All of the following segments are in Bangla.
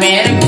America.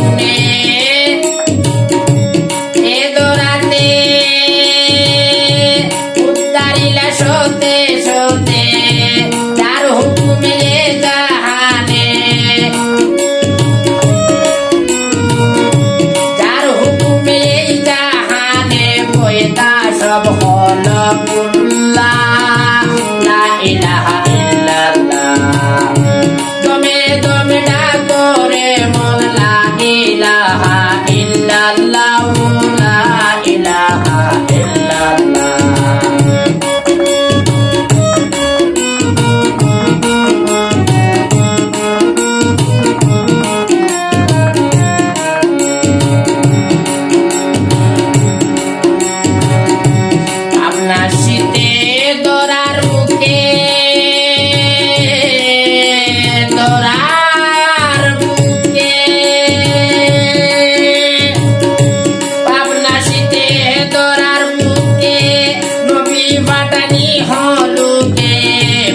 কাটানি হলুকে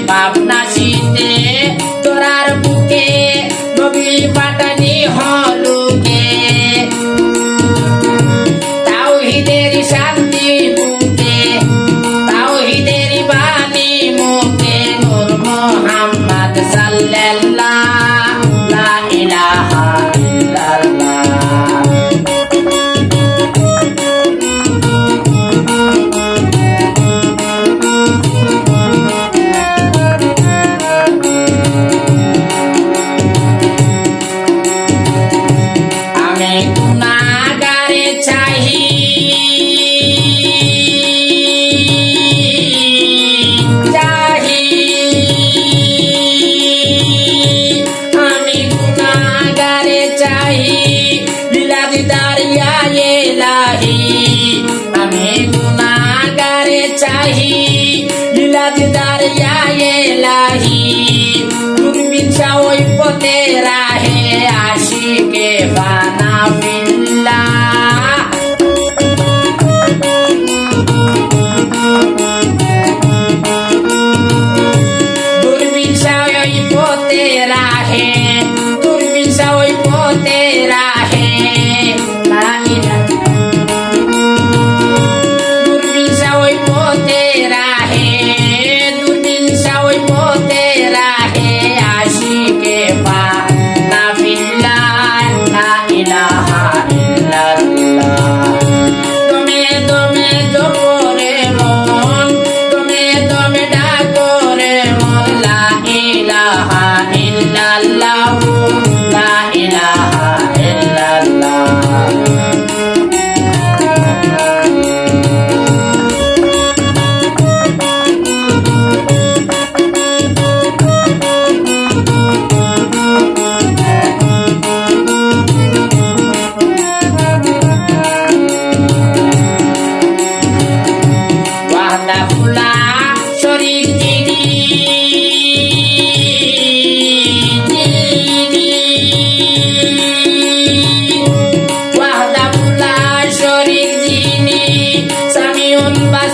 বাবা शाही लीला दीदार या ये लाही तुम बिछाओ इपो तेरा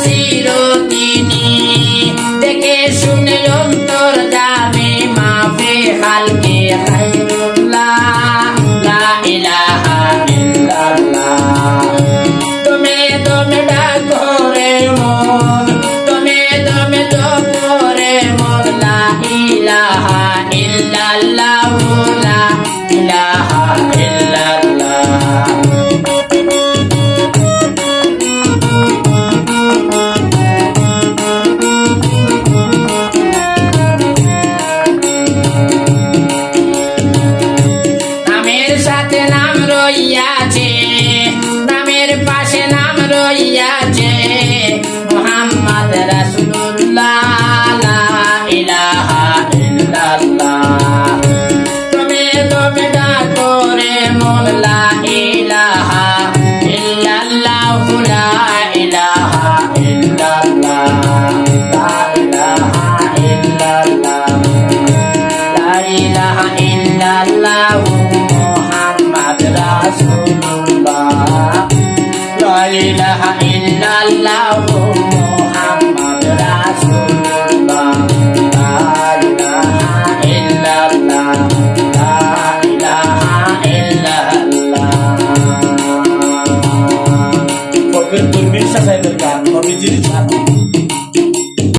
así no পাশে নাম রইয়াছে নামের পাশে নাম রইয়াছে। মোহাম্মদ রসুল্লাহ ইলাহা ইল্লাল্লাহ। তুমি করে মোল্লা, ইলাহা ইলাহা ইল্লাল্লাহু